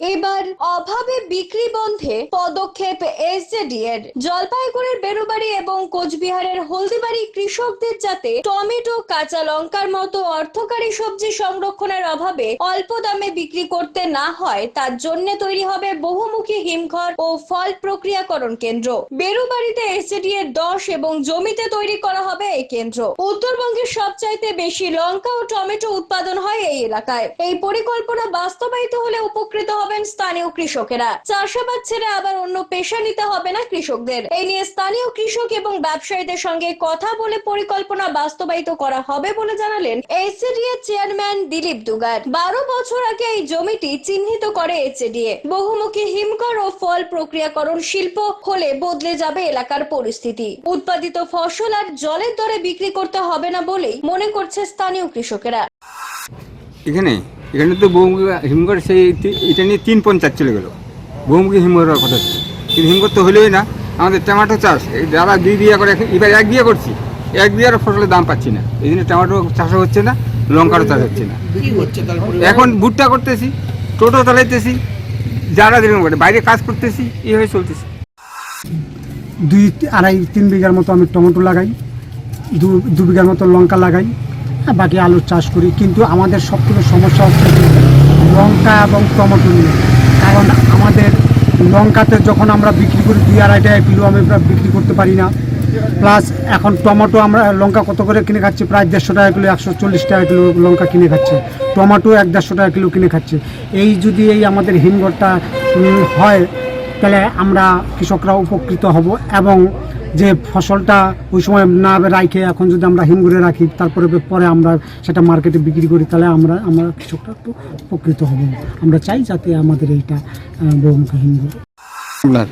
এবার অভাবে বিক্রি বন্ধে পদক্ষেপ এসজেডি এর জলপাইগুড়ির বেরুবাড়ি এবং কোচবিহারের হলদিবাড়ি কৃষকদের যাতে টমেটো, কাঁচা লঙ্কার মতো অর্থকারী সবজি সংরক্ষণের অভাবে অল্প দামে বিক্রি করতে না হয়, তার জন্য তৈরি হবে বহুমুখী হিমঘর ও ফল প্রক্রিয়াকরণ কেন্দ্র। বেরুবাড়িতে এসজেডি এর দশ এবং জমিতে তৈরি করা হবে এই কেন্দ্র। উত্তরবঙ্গের সবচাইতে বেশি লঙ্কা ও টমেটো উৎপাদন হয় এই এলাকায়। এই পরিকল্পনা বাস্তবায়িত হলে উপকৃত হবেন স্থানীয় কৃষকেরা। চাষাবাদ ছেড়ে আবার অন্য পেশা নিতে হবে না কৃষকদের। এই নিয়ে স্থানীয় কৃষক এবং ব্যবসায়ীদের সঙ্গে কথা বলে পরিকল্পনা বাস্তবায়িত করা হবে বলে জানালেন এসএডিএ চেয়ারম্যান দিলীপ দুগার। বারো বছর আগে এই জমিটি চিহ্নিত করে এসএডিএ বহুমুখী হিমকর ও ফল প্রক্রিয়াকরণ শিল্প হলে বদলে যাবে এলাকার পরিস্থিতি। উৎপাদিত ফসল আর জলের দরে বিক্রি করতে হবে না বলেই মনে করছে স্থানীয় কৃষকেরা। এখানে এখানে তো বহুমুখী হিমঘর সেই এটা নিয়ে তিন পঞ্চায়েত চলে গেলো। বহুমুখী হিমঘর কথা ছিল। কিন্তু হিমঘর তো হলোই না। আমাদের টমেটো চাষ এই যারা দুই বিঘা করে এবার এক বিঘা করছি। এক বিঘার ফসলের দাম পাচ্ছি না। এই জন্য টমেটো চাষও হচ্ছে না লঙ্কারও চাষ হচ্ছে না। এখন ভুট্টা করতেছি টোটো চালাইতেছি যারা যেরকম করে বাইরে কাজ করতেছি এইভাবে চলতেছি। দুই আড়াই তিন বিঘার মতো আমি টমেটো লাগাই দু দু বিঘার মতো লঙ্কা লাগাই বাকি আলুর চাষ করি, কিন্তু আমাদের সব থেকে সমস্যা হচ্ছে লঙ্কা এবং টমেটো নিয়ে। কারণ আমাদের লঙ্কাতে যখন আমরা বিক্রি করি, দুই আড়াই টাকা কিলো আমি বিক্রি করতে পারি না। প্লাস এখন টমেটো আমরা, লঙ্কা কত করে কিনে খাচ্ছি? প্রায় দেড়শো টাকা কিলো, একশো চল্লিশ টাকা কিলো লঙ্কা কিনে খাচ্ছে। টমেটো এক দেড়শো টাকা কিলো কিনে খাচ্ছে। এই যদি এই আমাদের হিমঘরটা হয়, তাহলে আমরা কৃষকরা উপকৃত হব এবং যে ফসলটা ওই সময় না রাখে এখন যদি আমরা হিমঘরে রাখি তারপরে পরে আমরা সেটা মার্কেটে বিক্রি করি তাহলে আমরা আমরা কৃষকরা একটু উপকৃত হব। আমরা চাই যাতে আমাদের এইটা বহুমুখী হিমঘর আপনার?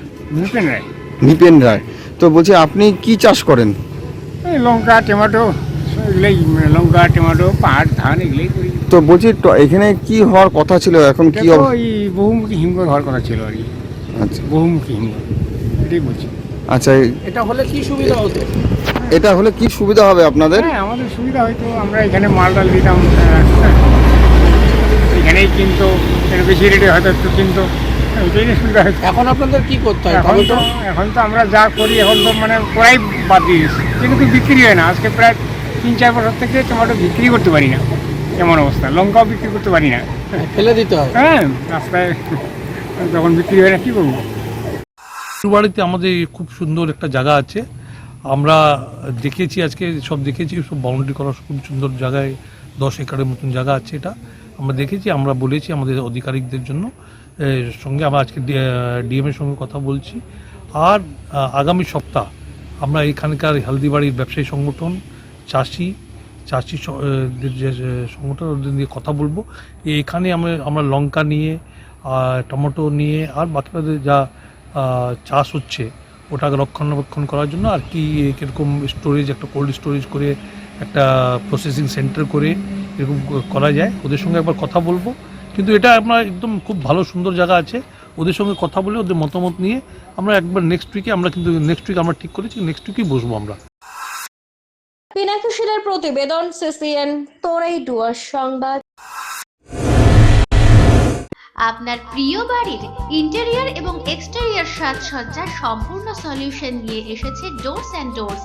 নিপেন রায়। তো বলছি আপনি কি চাষ করেন? এই লঙ্কা টমেটো এগুলোই লঙ্কা টমেটো পাহাড় ধান এগুলোই করি। তো বলছি এখানে কি হওয়ার কথা ছিল? এখন কি বহুমুখী হিমঘর হওয়ার কথা ছিল আর কি। আচ্ছা। বহুমুখী হিমঘর এটাই বলছি। আচ্ছা এই- এটা হলে কি সুবিধা হতো? এটা হলে কি সুবিধা হবে আপনাদের? হ্যাঁ আমাদের সুবিধা হয়তো আমরা এখানে মালটাল দিতাম আহ, এখানেই কিনতো এর বেশি রেটে হয়তো একটু কিনতো ওইটাই এখন আপনাদের কি করতে হয়? এখন তো। এখন তো আমরা যা করি এখন তো মানে করাই বাদ দিয়েছি। কিন্তু বিক্রি হয় না। আজকে প্রায় তিন চার বছর থেকে টমেটো বিক্রি করতে পারি না। এমন অবস্থা। লঙ্কাও বিক্রি করতে পারি না। ফেলে দিতে হয়। হ্যাঁ রাস্তায় যখন বিক্রি হয় না কী করব? বাড়িতে আমাদের খুব সুন্দর একটা জায়গা আছে। আমরা দেখেছি আজকে, সব দেখেছি, সব বাউন্ডারি করা খুব সুন্দর জায়গায়, দশ একরের মতন জায়গা আছে এটা। আমরা দেখেছি, আমরা বলেছি আমাদের আধিকারিকদের জন্য। সঙ্গে আমরা আজকে ডিএমের সঙ্গে কথা বলছি। আর আগামী সপ্তাহ আমরা এখানকার হালদিবাড়ির ব্যবসায়ী সংগঠন, চাষি চাষি যে সংগঠন, ওদের দিয়ে কথা বলব। এখানে আমরা আমরা লঙ্কা নিয়ে আর টমেটো নিয়ে, আর বাকিদের যা চাষ হচ্ছে, ওটাকে রক্ষণাবেক্ষণ করার জন্য আর কি কীরকম স্টোরেজ একটা কোল্ড স্টোরেজ করে, একটা প্রসেসিং সেন্টার করে এরকম করা যায়। ওদের সঙ্গে একবার কথা বলব। কিন্তু এটা আপনার একদম খুব ভালো, সুন্দর জায়গা আছে। ওদের সঙ্গে কথা বলে, ওদের মতামত নিয়ে আমরা একবার নেক্সট উইকে আমরা কিন্তু নেক্সট উইক আমরা ঠিক করেছি নেক্সট উইকেই বসবো আমরা। পিনাকিশিলের প্রতিবেদন, সিসিএন, তোরাই ডুয়ার সংবাদ। আপনার প্রিয় বাড়ির ইন্টেরিয়ার এবং এক্সটেরিয়র সাজসজ্জার সম্পূর্ণ সলিউশন নিয়ে এসেছে ডোরস অ্যান্ড ডোরস